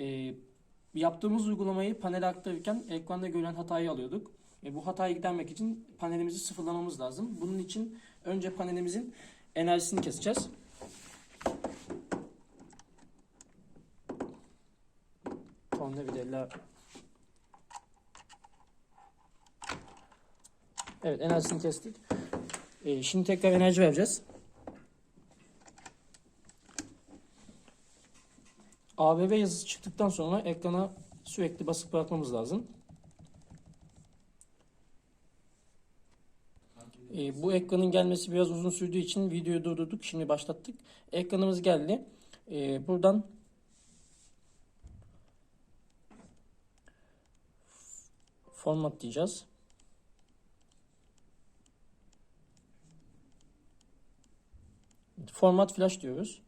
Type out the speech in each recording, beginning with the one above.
e, yaptığımız uygulamayı panele aktarırken ekranda görülen hatayı alıyorduk. E, bu hatayı gidermek için panelimizi sıfırlamamız lazım. Bunun için önce panelimizin enerjisini keseceğiz. Tornavidayla Evet enerjisini kestik. E, şimdi tekrar enerji vereceğiz. ABB yazısı çıktıktan sonra ekrana sürekli basıp bırakmamız lazım. E, bu ekranın gelmesi biraz uzun sürdüğü için videoyu durdurduk. Şimdi başlattık. Ekranımız geldi. E, buradan format diyeceğiz. Format flash diyoruz.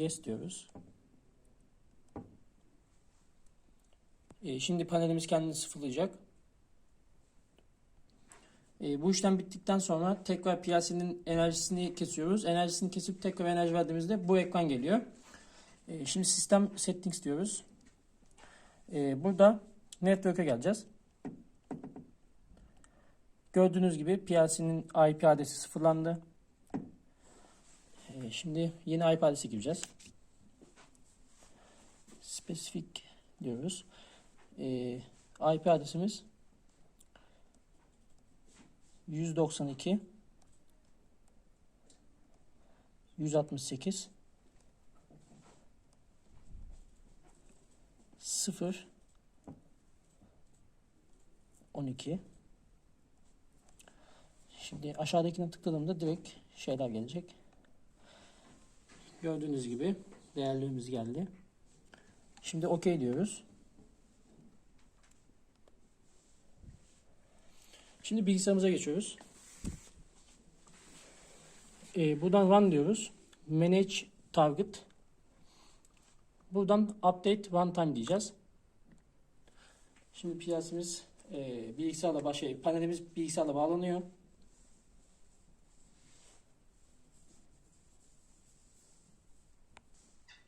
Yes diyoruz. E, şimdi panelimiz kendini sıfırlayacak. E, bu işlem bittikten sonra tekrar PLC'nin enerjisini kesiyoruz. Enerjisini kesip tekrar enerji verdiğimizde bu ekran geliyor. E, şimdi sistem settings diyoruz. Burada network'e geleceğiz. Gördüğünüz gibi PLC'nin IP adresi sıfırlandı. Şimdi yeni IP adresi gireceğiz. Spesifik diyoruz. Ee, IP adresimiz 192 168 0 12 Şimdi aşağıdakine tıkladığımda direkt şeyler gelecek. Gördüğünüz gibi değerlerimiz geldi. Şimdi OK diyoruz. Şimdi bilgisayarımıza geçiyoruz. Ee, buradan run diyoruz. Manage target. Buradan update runtime diyeceğiz. Şimdi PLC'miz e, bilgisayarla başlayıp panelimiz bilgisayarla bağlanıyor.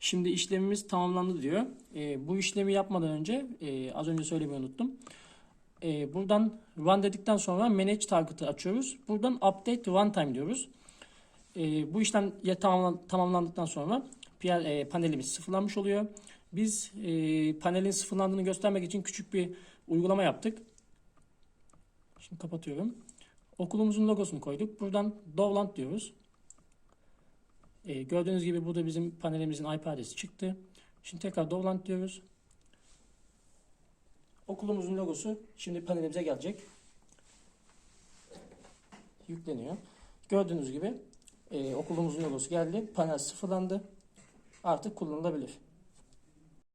Şimdi işlemimiz tamamlandı diyor. E, bu işlemi yapmadan önce e, az önce söylemeyi unuttum. E, buradan run dedikten sonra manage target'ı açıyoruz. Buradan update runtime diyoruz. E, bu işlem ya tamamlan, tamamlandıktan sonra e, panelimiz sıfırlanmış oluyor. Biz e, panelin sıfırlandığını göstermek için küçük bir uygulama yaptık. Şimdi kapatıyorum. Okulumuzun logosunu koyduk. Buradan Dovland diyoruz. E, gördüğünüz gibi burada bizim panelimizin IP adresi çıktı. Şimdi tekrar Dovland diyoruz. Okulumuzun logosu şimdi panelimize gelecek. Yükleniyor. Gördüğünüz gibi e, okulumuzun logosu geldi. Panel sıfırlandı. Artık kullanılabilir.